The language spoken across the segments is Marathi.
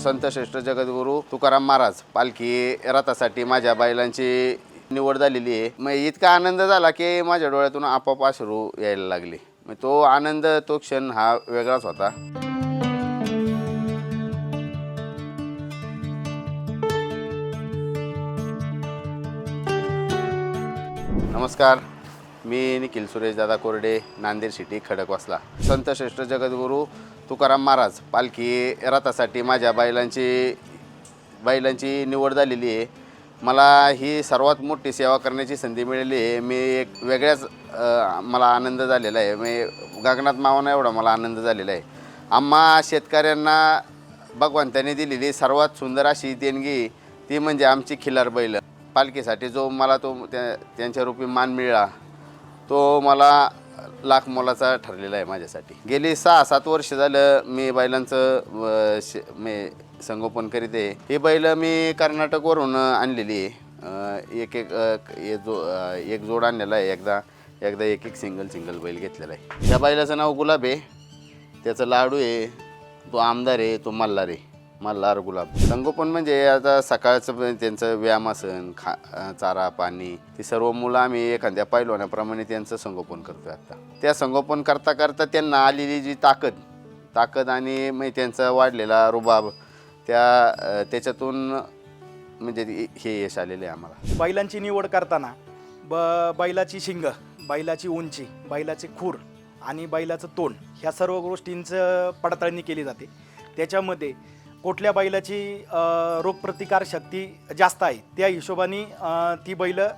संतश्रेष्ठ जगद्गुरू तुकाराम महाराज पालखी रथासाठी माझ्या बैलांची निवड झालेली आहे. मग इतका आनंद झाला की माझ्या डोळ्यातून आपोआप अश्रू यायला लागले. मग तो आनंद तो क्षण हा वेगळाच होता. नमस्कार. मी निखिल सुरेशदादा कोरडे नांदेड सिटी खडकवासला. संत श्रेष्ठ जगद्गुरू तुकाराम महाराज पालखी रथासाठी माझ्या बैलांची बैलांची निवड झालेली आहे. मला ही सर्वात मोठी सेवा करण्याची संधी मिळाली आहे. मी एक वेगळ्याच मला आनंद झालेला आहे. मी गगनात मावाना एवढा मला आनंद झालेला आहे. आम्हा शेतकऱ्यांना भगवंताने दिलेली सर्वात सुंदर अशी देणगी ती म्हणजे आमची खिलार बैल. पालखीसाठी जो मला तो त्या त्यांच्या रूपी मान मिळाला. तो मला लाख मोलाचा ठरलेला आहे माझ्यासाठी. गेली सहा सात वर्ष झालं मी बैलांचं अ, शे- मी संगोपन करीत आहे. ही बैल मी कर्नाटकवरून आणलेली आहे. अ, एक एक अ, हे जो अ, एक जोड आणलेला आहे. एकदा एकदा एक एक सिंगल सिंगल बैल घेतलेला आहे. त्या बैलाचं नाव गुलाब आहे. त्याचं लाडू आहे. तो आमदार आहे. तो मल्हार आहे. मल्हार गुलाब. संगोपन म्हणजे आता सकाळचं पण त्यांचं व्यायाम असन खा चारा पाणी ती सर्व मुलं आम्ही एखाद्या पैलवानाप्रमाणे त्यांचं संगोपन करतो आता. त्या संगोपन करता करता त्यांना आलेली जी ताकद ताकद आणि मग त्यांचा वाढलेला रुबाब त्या त्याच्यातून म्हणजे हे यश आलेले आहे आम्हाला. बैलांची निवड करताना ब बैलाची शिंग बैलाची उंची बैलाचे खूर आणि बैलाचं तोंड ह्या सर्व गोष्टींचं पडताळणी केली जाते. त्याच्यामध्ये कुठल्या बैलाची रोगप्रतिकार शक्ती जास्त आहे त्या हिशोबाने ती बैलं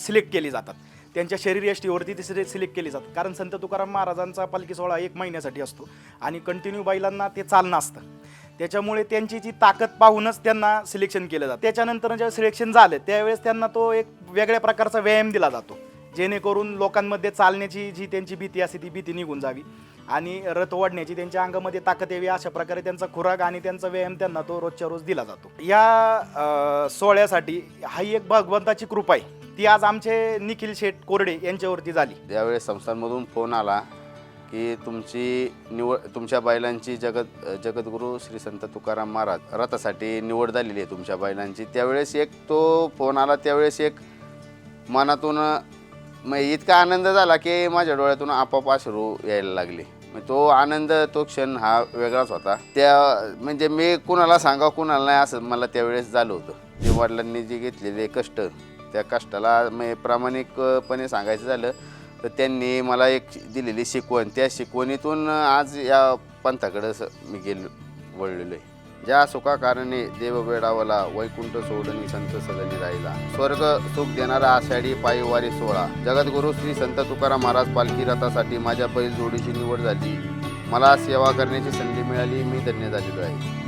सिलेक्ट केली जातात. त्यांच्या शरीर यष्टीवरती ती सिले सिलेक्ट केली जातात. कारण संत तुकाराम महाराजांचा पालखी सोहळा एक महिन्यासाठी असतो आणि कंटिन्यू बैलांना ते चालणं असतं. त्याच्यामुळे त्यांची जी ताकद पाहूनच त्यांना सिलेक्शन केलं जातं. त्याच्यानंतर जेव्हा सिलेक्शन झालं त्यावेळेस त्यांना तो एक वेगळ्या प्रकारचा व्यायाम दिला जातो. जेणेकरून लोकांमध्ये चालण्याची जी त्यांची भीती असते ती भीती निघून जावी. आणि रथ ओढण्याची त्यांच्या अंगामध्ये ताकद यावी अशा प्रकारे त्यांचा खुराक आणि त्यांचा व्यायाम त्यांना तो रोजच्या रोज दिला जातो. या सोहळ्यासाठी हा एक भगवंताची कृपा आहे. ती आज आमचे निखिल शेठ कोरडे यांच्यावरती झाली. त्यावेळेस संस्थांमधून फोन आला की तुमची निवड तुमच्या बैलांची जगत जगद्गुरू श्री संत तुकाराम महाराज रथासाठी निवड झालेली आहे तुमच्या बैलांची त्यावेळेस एक तो फोन आला त्यावेळेस एक मनातून मग इतका आनंद झाला की माझ्या डोळ्यातून आपोआप अश्रू यायला लागले. मग तो आनंद तो क्षण हा वेगळाच होता. त्या म्हणजे मी कुणाला सांगा कुणाला नाही असं मला त्यावेळेस झालं होतं. जे वडिलांनी जे घेतलेले कष्ट त्या कष्टाला मी प्रामाणिकपणे सांगायचं झालं तर त्यांनी मला एक दिलेली शिकवण. त्या शिकवणीतून आज या पंथाकडं मी गेलो वळलेलो आहे. ज्या सुखाकारणे देव वेडावला वैकुंठ सोडणी संत सदनी राहिला. स्वर्ग सुख देणारा आषाढी पायीवारी सोहळा. जगद्गुरू श्री संत तुकाराम महाराज पालखी रथासाठी माझ्या बैल जोडीची निवड झाली. मला सेवा करण्याची संधी मिळाली मी धन्य झालेलो आहे.